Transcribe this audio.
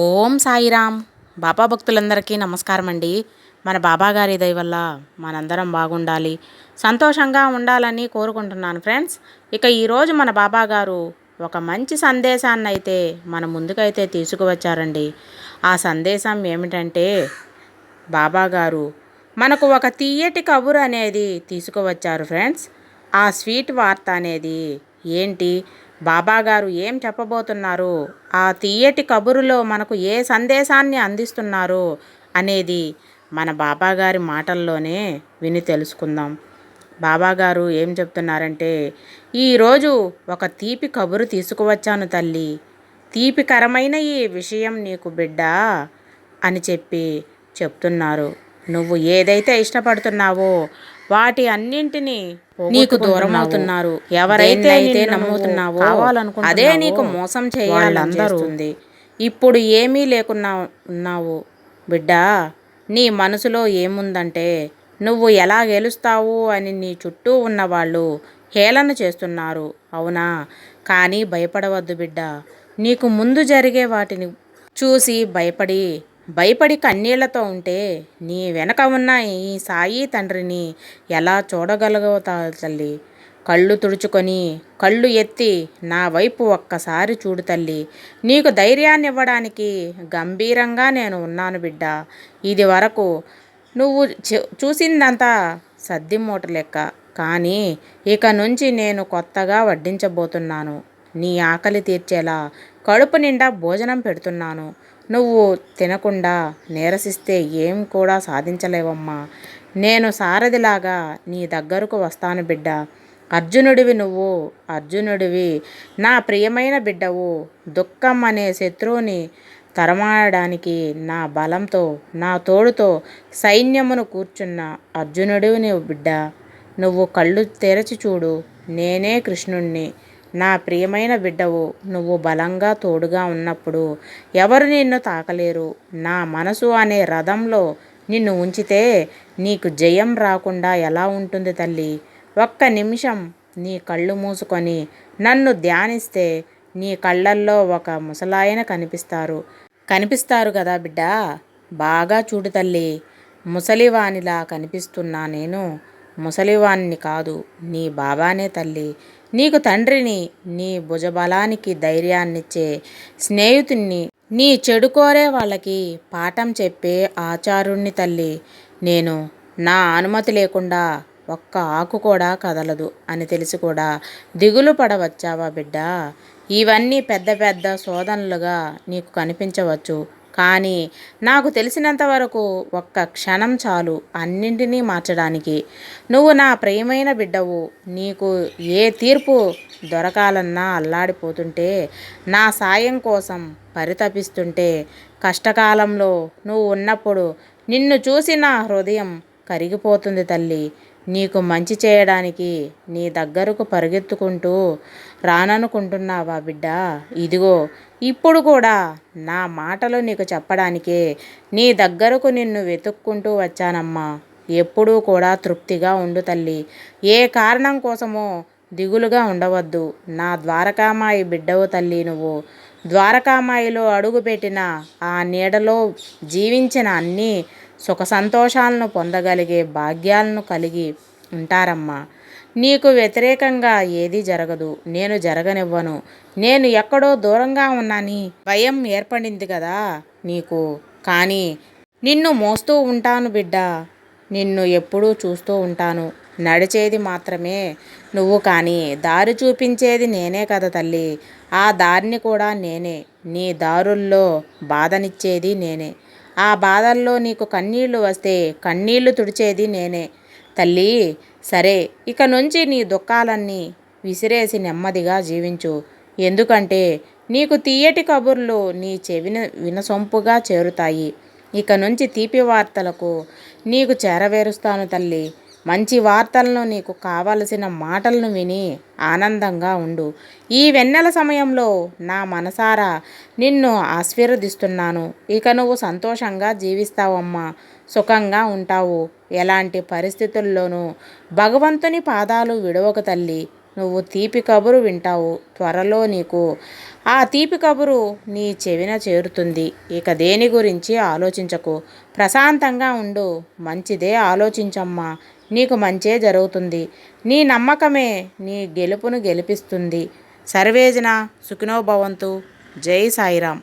ఓం సాయిరామ్. బాబా భక్తులందరికీ నమస్కారం అండి మన బాబా గారి దయ వల్ల మనందరం బాగుండాలి. సంతోషంగా ఉండాలని కోరుకుంటున్నాను ఫ్రెండ్స్. ఇక ఈరోజు మన బాబాగారు ఒక మంచి సందేశాన్ని అయితే మన ముందుకైతే తీసుకువచ్చారండి. ఆ సందేశం ఏమిటంటే బాబాగారు మనకు ఒక తీయటి కబురు అనేది తీసుకువచ్చారు ఫ్రెండ్స్. ఆ స్వీట్ వార్త అనేది ఏంటి? బాబాగారు ఏం చెప్పబోతున్నారు? ఆ తీయటి కబురులో మనకు ఏ సందేశాన్ని అందిస్తున్నారు? అనేది మన బాబాగారి మాటల్లోనే విని తెలుసుకుందాం. బాబాగారు ఏం చెప్తున్నారంటే ఈరోజు ఒక తీపి కబురు తీసుకువచ్చాను తల్లి. తీపికరమైన ఈ విషయం నీకు బిడ్డ? అని చెప్పి చెప్తున్నారు. నువ్వు ఏదైతే ఇష్టపడుతున్నావో వాటి అన్నింటినీ నీకు దూరం అవుతున్నారు ఎవరైతే అయితే నమ్ముతున్నావో అదే నీకు మోసం చేయాలందరూ ఇప్పుడు ఏమీ లేకున్నా ఉన్నావు. బిడ్డ నీ మనసులో ఏముందంటే నువ్వు ఎలా గెలుస్తావు అని నీ చుట్టూ ఉన్నవాళ్ళు హేళన చేస్తున్నారు. అవునా? కానీ భయపడవద్దు బిడ్డ. నీకు ముందు జరిగే వాటిని చూసి భయపడి భయపడి కన్నీళ్ళతో ఉంటే నీ వెనక ఉన్న ఈ సాయి తండ్రిని ఎలా చూడగలుగుతా తల్లి? కళ్ళు తుడుచుకొని కళ్ళు ఎత్తి నా వైపు ఒక్కసారి చూడు తల్లి. నీకు ధైర్యాన్ని ఇవ్వడానికి గంభీరంగా నేను ఉన్నాను బిడ్డ. ఇది వరకు నువ్వు చూసిందంతా సద్ది మూట లెక్క. కానీ ఇక నుంచి నేను కొత్తగా వడ్డించబోతున్నాను. నీ ఆకలి తీర్చేలా కడుపు నిండా భోజనం పెడుతున్నాను. నువ్వు తినకుండా నీరసిస్తే ఏం కూడా సాధించలేవమ్మా. నేను సారథిలాగా నీ దగ్గరకు వస్తాను బిడ్డ. అర్జునుడివి నువ్వు అర్జునుడివి నా ప్రియమైన బిడ్డవు. దుఃఖం అనే శత్రువుని తరమాడడానికి నా బలంతో నా తోడుతో సైన్యమును కూర్చున్న అర్జునుడివి నువ్వు బిడ్డ. నువ్వు కళ్ళు తెరచి చూడు నేనే కృష్ణుణ్ణి. నా ప్రియమైన బిడ్డవు నువ్వు బలంగా తోడుగా ఉన్నప్పుడు ఎవరు నిన్ను తాకలేరు? నా మనసు అనే రథంలో నిన్ను ఉంచితే నీకు జయం రాకుండా ఎలా ఉంటుంది తల్లి? ఒక్క నిమిషం నీ కళ్ళు మూసుకొని నన్ను ధ్యానిస్తే నీ కళ్ళల్లో ఒక ముసలాయన కనిపిస్తారు. కనిపిస్తారు కదా బిడ్డ? బాగా చూడు తల్లి ముసలివానిలా కనిపిస్తున్నా నేను. ముసలివాణ్ణి కాదు నీ బాబానే తల్లి. నీకు తండ్రిని నీ భుజబలానికి ధైర్యాన్నిచ్చే స్నేహితుణ్ణి నీ చెడు కోరే వాళ్ళకి పాఠం చెప్పే ఆచారుణ్ణి తల్లి. నేను నా అనుమతి లేకుండా ఒక్క ఆకు కూడా కదలదు అని తెలిసి కూడా. దిగులు పడవచ్చావా బిడ్డ? ఇవన్నీ పెద్ద పెద్ద శోధనలుగా నీకు కనిపించవచ్చు. కానీ నాకు తెలిసినంత వరకు ఒక్క క్షణం చాలు అన్నింటినీ మార్చడానికి. నువ్వు నా ప్రియమైన బిడ్డవు. నీకు ఏ తీర్పు దొరకాలన్నా అల్లాడిపోతుంటే నా సాయం కోసం పరితపిస్తుంటే కష్టకాలంలో నువ్వు ఉన్నప్పుడు నిన్ను చూసి నా హృదయం కరిగిపోతుంది తల్లి. నీకు మంచి చేయడానికి నీ దగ్గరకు పరిగెత్తుకుంటూ రాననుకుంటున్నావా బిడ్డ? ఇదిగో ఇప్పుడు కూడా నా మాటలు నీకు చెప్పడానికే నీ దగ్గరకు నిన్ను వెతుక్కుంటూ వచ్చానమ్మా. ఎప్పుడూ కూడా తృప్తిగా ఉండు తల్లి. ఏ కారణం కోసమో దిగులుగా ఉండవద్దు. నా ద్వారకామాయి బిడ్డవు తల్లి నువ్వు. ద్వారకామాయిలో అడుగుపెట్టిన ఆ నీడలో జీవించిన అన్నీ సుఖ సంతోషాలను పొందగలిగే భాగ్యాలను కలిగి ఉంటారమ్మా. నీకు వ్యతిరేకంగా ఏది జరగదు. నేను జరగనివ్వను. నేను ఎక్కడో దూరంగా ఉన్నాని భయం ఏర్పడింది కదా నీకు. కానీ నిన్ను మోస్తూ ఉంటాను బిడ్డ. నిన్ను ఎప్పుడూ చూస్తూ ఉంటాను. నడిచేది మాత్రమే నువ్వు కానీ దారి చూపించేది నేనే కదా తల్లి. ఆ దారిని కూడా నేనే. నీ దారుల్లో బాధనిచ్చేది నేనే. ఆ బాధల్లో నీకు కన్నీళ్ళు వస్తే కన్నీళ్ళు తుడిచేది నేనే. తల్లి సరే ఇక నుంచి నీ దుఃఖాలన్నీ విసిరేసి నెమ్మదిగా జీవించు. ఎందుకంటే నీకు తీయటి కబుర్లు నీ చెవిన వినసొంపుగా చేరుతాయి. ఇక నుంచి తీపి వార్తలకు నీకు చేరవేరుస్తాను తల్లి. మంచి వార్తలను నీకు కావలసిన మాటలను విని ఆనందంగా ఉండు. ఈ వెన్నెల సమయంలో నా మనసారా నిన్ను ఆశీర్వదిస్తున్నాను. ఇక నువ్వు సంతోషంగా జీవిస్తావమ్మా. సుఖంగా ఉంటావు. ఎలాంటి పరిస్థితుల్లోనూ భగవంతుని పాదాలు విడవక తల్లి. నువ్వు తీపి కబురు వింటావు. త్వరలో నీకు ఆ తీపి కబురు నీ చెవిన చేరుతుంది. ఇక దేని గురించి ఆలోచించకు. ప్రశాంతంగా ఉండు. మంచిదే ఆలోచించమ్మా. నీకు మంచే జరుగుతుంది. నీ నమ్మకమే నీ గెలుపును గెలిపిస్తుంది. సర్వేజన సుఖినోభవంతు. జై సాయిరామ్.